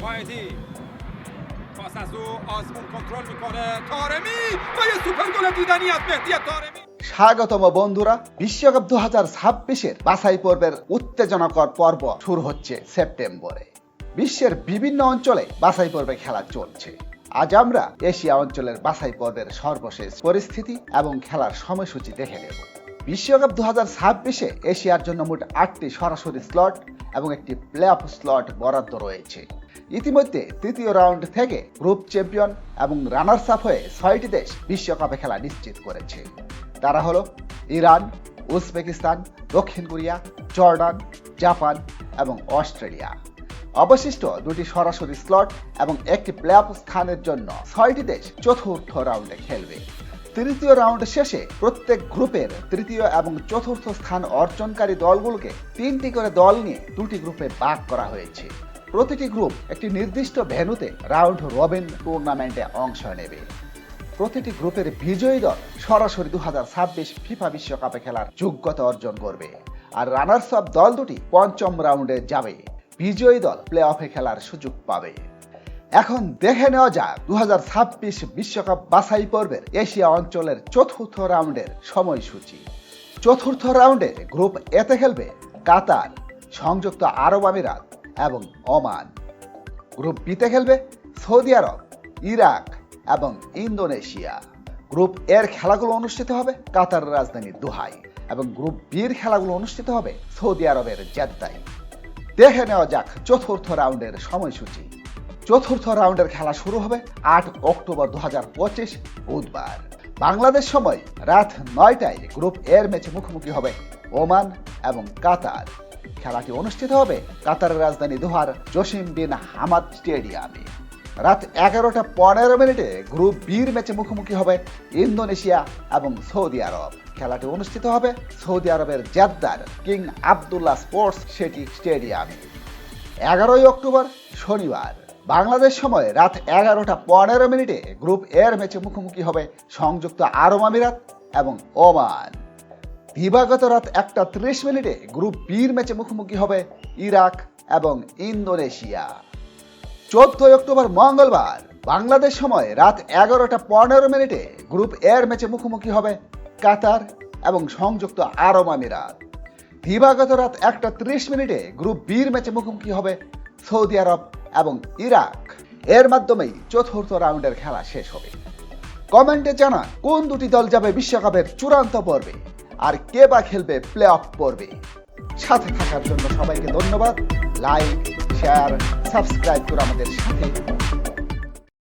فایدی پاس از او آزمون کنترل میکنه تارمی و یه سوپر گل دیدنی از مهدی تارمی স্বাগতম বন্ধুরা বিশ্বকাপ দু হাজার ছাব্বিশের বাছাই পর্বের উত্তেজনাকর পর্ব শুরু হচ্ছে সেপ্টেম্বরে বিশ্বের বিভিন্ন অঞ্চলে বাছাই পর্বে খেলা চলছে আজ আমরা এশিয়া অঞ্চলের বাছাই পর্বের সর্বশেষ পরিস্থিতি এবং খেলার সময়সূচি দেখে নেব বিশ্বকাপ দু হাজার ছাব্বিশে এশিয়ার জন্য মোট আটটি সরাসরি স্লট এবং একটি প্লে অফ স্লট বরাদ্দ রয়েছে ইতিমধ্যে তৃতীয় রাউন্ড থেকে গ্রুপ চ্যাম্পিয়ন এবং রানার্স আপ হয়ে ছয়টি দেশ বিশ্বকাপে খেলা নিশ্চিত করেছে। তারা হলো ইরান, উজবেকিস্তান, দক্ষিণ কোরিয়া, জর্ডান, জাপান এবং অস্ট্রেলিয়া। অবশিষ্ট দুটি সরাসরি স্লট এবং একটি প্লে অফ স্থানের জন্য ছয়টি দেশ চতুর্থ রাউন্ডে খেলবে। তৃতীয় রাউন্ড শেষে প্রত্যেক গ্রুপের তৃতীয় এবং চতুর্থ স্থান অর্জনকারী দলগুলোকে তিনটি করে দল নিয়ে দুটি গ্রুপে ভাগ করা হয়েছে। প্রতিটি গ্রুপ একটি নির্দিষ্ট ভেন্যুতে রাউন্ড রবিন টুর্নামেন্টে অংশ নেবে। প্রতিটি গ্রুপের বিজয়ী দল সরাসরি দু ফিফা বিশ্বকাপে খেলার যোগ্যতা অর্জন করবে। আর রানার্স আপ দল দুটি পঞ্চম রাউন্ডে যাবে। বিজয়ী দল প্লে অফে খেলার সুযোগ পাবে। এখন দেখে নেওয়া যাক দু বিশ্বকাপ বাছাই পর্বের এশিয়া অঞ্চলের চতুর্থ রাউন্ডের সময়সূচি। চতুর্থ রাউন্ডে গ্রুপ এতে খেলবে কাতার। সংযুক্ত আরব আমিরাত এবং ওমান। গ্রুপ বিতে খেলবে সৌদি আরব, ইরাক এবং ইন্দোনেশিয়া। গ্রুপ এর খেলাগুলো অনুষ্ঠিত হবে কাতারের রাজধানী দোহাই এবং গ্রুপ বির খেলাগুলো অনুষ্ঠিত হবে সৌদি আরবের জেদ্দায়। দেখে নেওয়া যাক চতুর্থ রাউন্ডের সময়সূচি। চতুর্থ রাউন্ডের খেলা শুরু হবে আট অক্টোবর দু হাজার পঁচিশ বুধবার। বাংলাদেশ সময় রাত নয়টায় গ্রুপ এর ম্যাচে মুখোমুখি হবে ওমান এবং কাতার। খেলাটি অনুষ্ঠিত হবে কাতারের রাজধানী দোহার জসিম বিন হামাদ স্টেডিয়ামে। রাত এগারোটা পনেরো মিনিটে গ্রুপ বির ম্যাচে মুখোমুখি হবে ইন্দোনেশিয়া এবং সৌদি আরব। খেলাটি অনুষ্ঠিত হবে সৌদি আরবের জেদ্দার কিং আবদুল্লাহ স্পোর্টস সেটি স্টেডিয়ামে। এগারোই অক্টোবর, শনিবার। বাংলাদেশ সময় রাত এগারোটা পনেরো মিনিটে গ্রুপ এর ম্যাচে মুখোমুখি হবে সংযুক্ত আরব আমিরাত এবং ওমান। দিবাগত রাত একটা ত্রিশ মিনিটে গ্রুপ বির ম্যাচে মুখোমুখি হবে ইরাক এবং ইন্দোনেশিয়া। চোদ্দই অক্টোবর মঙ্গলবার, বাংলাদেশ সময় রাত এগারোটা পনেরো মিনিটে গ্রুপ এর ম্যাচে মুখোমুখি হবে কাতার এবং সংযুক্ত আরব আমিরাত। দিবাগত রাত একটা ত্রিশ মিনিটে গ্রুপ বির ম্যাচে মুখোমুখি হবে সৌদি আরব এবং ইরাক। এর মাধ্যমেই চতুর্থ রাউন্ডের খেলা শেষ হবে। কমেন্টে জানা কোন দুটি দল যাবে বিশ্বকাপের চূড়ান্ত পর্বে? আর কে বা খেলবে প্লে অফ পর্বে সাথে থাকার জন্য সবাইকে ধন্যবাদ লাইক শেয়ার সাবস্ক্রাইব করে আমাদের সাথে।